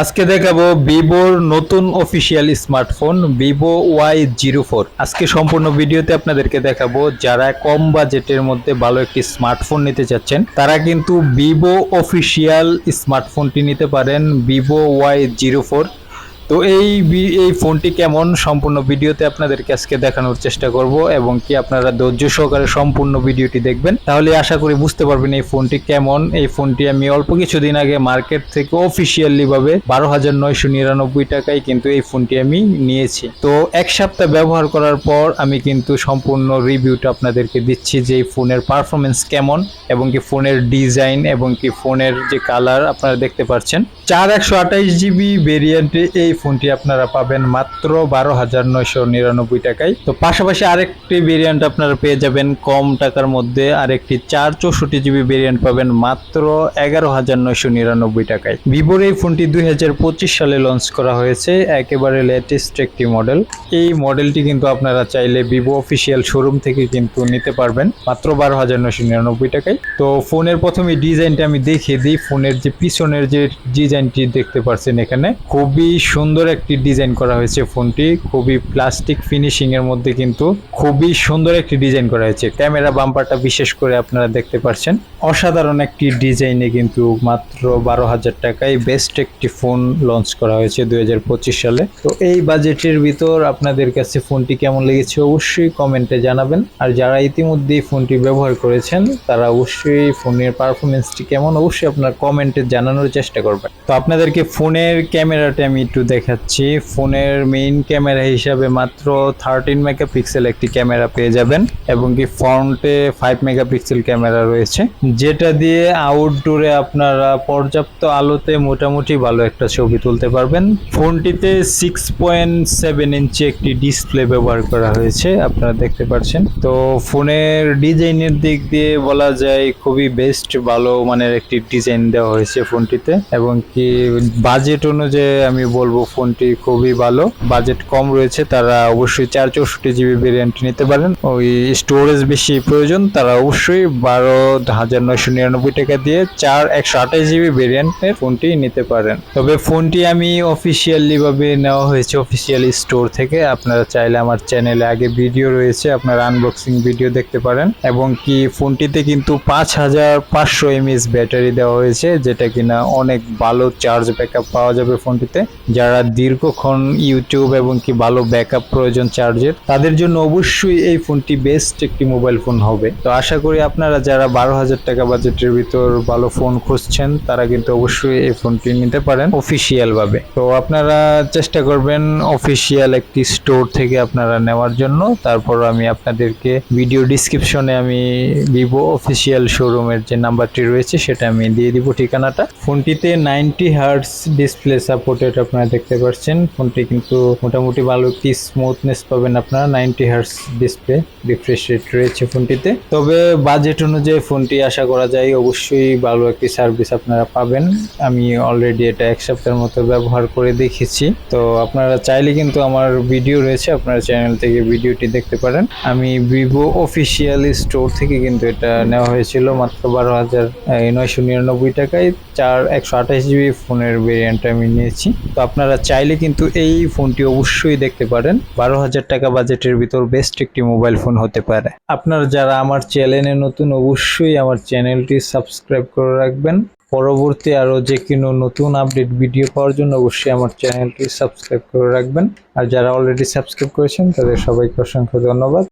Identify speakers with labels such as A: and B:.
A: আজকে দেখাবো ভিভোর নতুন official smartphone Vivo Y zero four. আজকে সম্পূর্ণ ভিডিওতে আপনাদেরকে দেখাবো যারা কম বাজেটের মধ্যে ভালো একটি স্মার্টফোন নিতে চাচ্ছেন, তারা কিন্তু ভিভো অফিসিয়াল স্মার্টফোনটি নিতে পারেন, ভিভো ওয়াই জিরো ফোর। তো এই এই ফোনটি কেমন সম্পূর্ণ ভিডিওতে আপনাদেরকে আজকে দেখানোর চেষ্টা করব এবং কি আপনারা ধৈর্য সহকারে সম্পূর্ণ ভিডিওটি দেখবেন। তাহলে আশা করি বুঝতে পারবেন এই ফোনটি কেমন। এই ফোনটি আমি অল্প কিছুদিন আগে মার্কেট থেকে অফিসিয়ালি ভাবে বারো হাজার নয়শো নিরানব্বই টাকায় কিন্তু এই ফোনটি আমি নিয়েছি। তো এক সপ্তাহ ব্যবহার করার পর আমি কিন্তু সম্পূর্ণ রিভিউটা আপনাদেরকে দিচ্ছি যে এই ফোনের পারফরমেন্স কেমন এবং কি ফোনের ডিজাইন এবং কি ফোনের যে কালার আপনারা দেখতে পাচ্ছেন। চার একশো আঠাইশ জিবি ভেরিয়েন্টে এই ফোনটি আপনারা পাবেন মাত্র বারো হাজার নয়শো নিরানব্বই টাকায়। তো পাশাপাশি আরেকটি ভেরিয়েন্ট আপনারা পেয়ে যাবেন কম টাকার মধ্যে আরেকটি চার চৌষট্টি জিবি ভেরিয়েন্ট পাবেন মাত্র এগারো হাজার নয়শো নিরানব্বই টাকায়। ভিভোর এই ফোনটি দুই হাজার পঁচিশ সালে লঞ্চ করা হয়েছে, একেবারে লেটেস্ট একটি মডেল এই মডেলটি কিন্তু আপনারা চাইলে ভিভো অফিসিয়াল শোরুম থেকে কিন্তু নিতে পারবেন, মাত্র বারো হাজার নয়শো নিরানব্বই টাকায়। তো ফোনের প্রথমে ডিজাইনটা আমি দেখিয়ে দিই। ফোনের যে পিছনের যে ডিজাইনটি দেখতে পাচ্ছেন এখানে, খুবই সুন্দর একটি ডিজাইন করা হয়েছে ফোনটি। খুবই প্লাস্টিক ফিনিশিং এর মধ্যে কিন্তু খুবই সুন্দর একটি ডিজাইন করা হয়েছে। ক্যামেরা বাম্পারটা বিশেষ করে আপনারা দেখতে পাচ্ছেন অসাধারণ একটি ডিজাইনে কিন্তু মাত্র বারো হাজার টাকায় বেস্ট একটি ফোন লঞ্চ করা হয়েছে দুই হাজার পঁচিশ সালে। তো এই বাজেটের ভিতর আপনাদের কাছে ফোনটি কেমন লেগেছে অবশ্যই কমেন্টে জানাবেন। আর যারা ইতিমধ্যে এই ফোনটি ব্যবহার করেছেন, তারা অবশ্যই ফোনের পারফরমেন্সটি কেমন, অবশ্যই আপনার কমেন্টে জানানোর চেষ্টা করবেন। তো আপনাদেরকে ফোনের ক্যামেরাটা আমি একটু দেখাচ্ছি। ফোনের মেইন ক্যামেরা হিসাবে মাত্র থার্টিন মেগাপিক্সেল একটি ক্যামেরা পেয়ে যাবেন এবং কি ফ্রন্টে ফাইভ মেগাপিক্সেল ক্যামেরা রয়েছে। যেটা দিয়ে আউটডোরে আপনারা পর্যাপ্ত আলোতে মোটামুটি ভালো একটা ছবি তুলতে পারবেন। ফোনটিতে সিক্স পয়েন্ট সেভেন ইঞ্চি একটি ডিসপ্লে ব্যবহার করা হয়েছে, আপনারা দেখতে পাচ্ছেন। তো ফোনের ডিজাইনের দিক দিয়ে বলা যায় খুবই বেস্ট ভালো মানের একটি ডিজাইন দেওয়া হয়েছে ফোনটিতে এবং কি বাজেট অনুযায়ী আমি বলব ফোনটি খুবই ভালো। বাজেট কম রয়েছে, তারা অবশ্যই চার চৌষট্টি জিবি ভেরিয়েন্ট নিতে পারেন। ওই স্টোরেজ বেশি প্রয়োজন, তারা অবশ্যই বারো হাজার নয়শো নিরানব্বই টাকা দিয়ে চার একশো আঠাশ জিবি ভেরিয়েন্টের ফোনটি নিতে পারেন। তবে ফোনটি আমি অফিসিয়ালি ভাবে নেওয়া হয়েছে অফিসিয়াল স্টোর থেকে। আপনারা চাইলে আমার চ্যানেলে আগে ভিডিও রয়েছে, আপনারা আনবক্সিং ভিডিও দেখতে পারেন। এবং কি ফোনটিতে কিন্তু পাঁচ হাজার পাঁচশো এমএস ব্যাটারি দেওয়া হয়েছে, যেটা কিনা অনেক ভালো চার্জ ব্যাকআপ পাওয়া যাবে ফোনটিতে। যারা দীর্ঘক্ষণ ইউটিউব এবং কি ভালো ব্যাকআপ প্রয়োজন চার্জের তাদের জন্য অবশ্যই এই ফোনটি বেস্ট একটি মোবাইল ফোন হবে। তো আশা করি আপনারা যারা বারো হাজার টাকা বাজেটের ভিতর ভালো ফোন খুঁজছেন, তারা কিন্তু অবশ্যই এই ফোনটি নিতে পারেন অফিসিয়াল ভাবে। তো আপনারা চেষ্টা করবেন অফিসিয়াল একটি স্টোর থেকে আপনারা নেওয়ার জন্য। তারপর আমি আপনাদেরকে ভিডিও ডিসক্রিপশনে আমি ভিভো অফিসিয়াল শোরুমের যে নাম্বারটি রয়েছে, সেটা আমি দিয়ে দিব ঠিকানাটা। ফোনটিতে নাইনটি হার্টস ডিসপ্লে সাপোর্টেড আপনারা দেখতে পাচ্ছেন। ফোনটি কিন্তু মোটামুটি ভালো একটি স্মুথনেস পাবেন আপনারা ninety hertz display refresh rate রয়েছে ফোনটিতে। তবে বাজেট অনুযায়ী ফোনটি আশা করা যায় অবশ্যই ভালো একটি সার্ভিস আপনারা পাবেন। আমি অলরেডি এটা এক সপ্তাহের মতো ব্যবহার করে দেখেছি। তো আপনারা চাইলে কিন্তু আমার ভিডিও রয়েছে, আপনারা চ্যানেল থেকে ভিডিওটি দেখতে পারেন। আমি ভিভো অফিসিয়াল স্টোর থেকে কিন্তু এটা নেওয়া হয়েছিল মাত্র বারো হাজার নয়শো নিরানব্বই টাকায়। চার, একশো আঠাশ জিবি ফোনের ভেরিয়েন্ট আমি নিয়েছি। তো আপনারা চাইলে কিন্তু এই ফোনটি অবশ্যই দেখতে পারেন। বারো হাজার টাকা বাজেটের ভিতর বেস্ট একটি মোবাইল ফোন হতে পারে। আপনারা যারা আমার চ্যানেলে নতুন, অবশ্যই আমার চ্যানেলটি সাবস্ক্রাইব করে রাখবেন। পরবর্তী আরও যে কোনো নতুন আপডেট ভিডিও পাওয়ার জন্য অবশ্যই আমার চ্যানেলটি সাবস্ক্রাইব করে রাখবেন। আর যারা অলরেডি সাবস্ক্রাইব করেছেন, তাদের সবাইকে অসংখ্য ধন্যবাদ।